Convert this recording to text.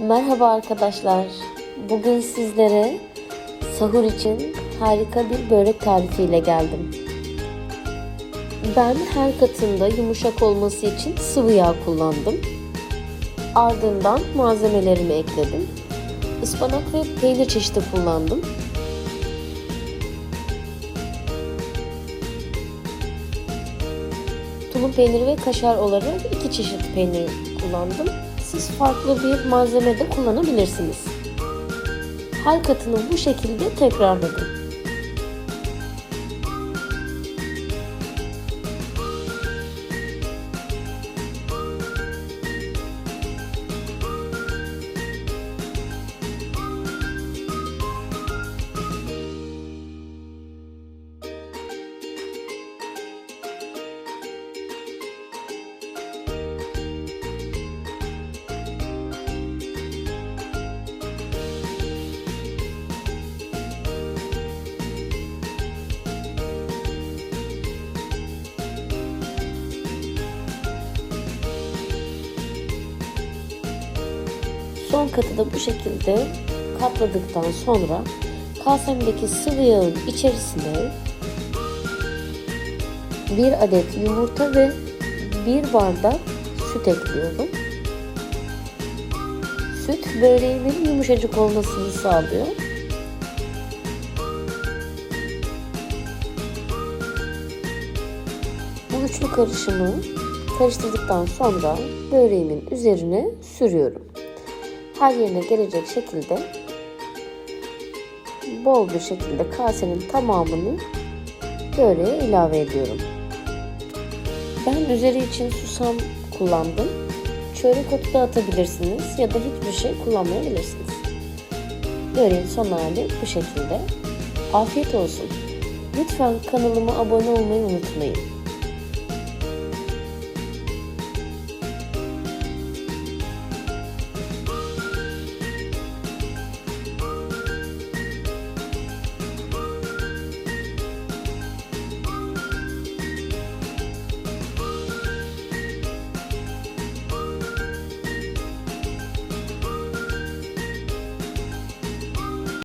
Merhaba arkadaşlar. Bugün sizlere sahur için harika bir börek tarifiyle geldim. Ben her katında yumuşak olması için sıvı yağ kullandım. Ardından malzemelerimi ekledim. Ispanak ve peynir çeşidi kullandım. Tulum peyniri ve kaşar olarak iki çeşit peynir kullandım. Siz farklı bir malzeme de kullanabilirsiniz. Her katını bu şekilde tekrarladım. Son katı da bu şekilde katladıktan sonra kasemdeki sıvı yağın içerisine bir adet yumurta ve bir bardak süt ekliyorum. Süt böreğimin yumuşacık olmasını sağlıyor. Bu üçlü karışımı karıştırdıktan sonra böreğimin üzerine sürüyorum. Her yerine gelecek şekilde bol bir şekilde kasenin tamamını böreğe ilave ediyorum. Ben üzeri için susam kullandım. Çörek otu da atabilirsiniz ya da hiçbir şey kullanmayabilirsiniz. Böreğin son hali bu şekilde. Afiyet olsun. Lütfen kanalıma abone olmayı unutmayın.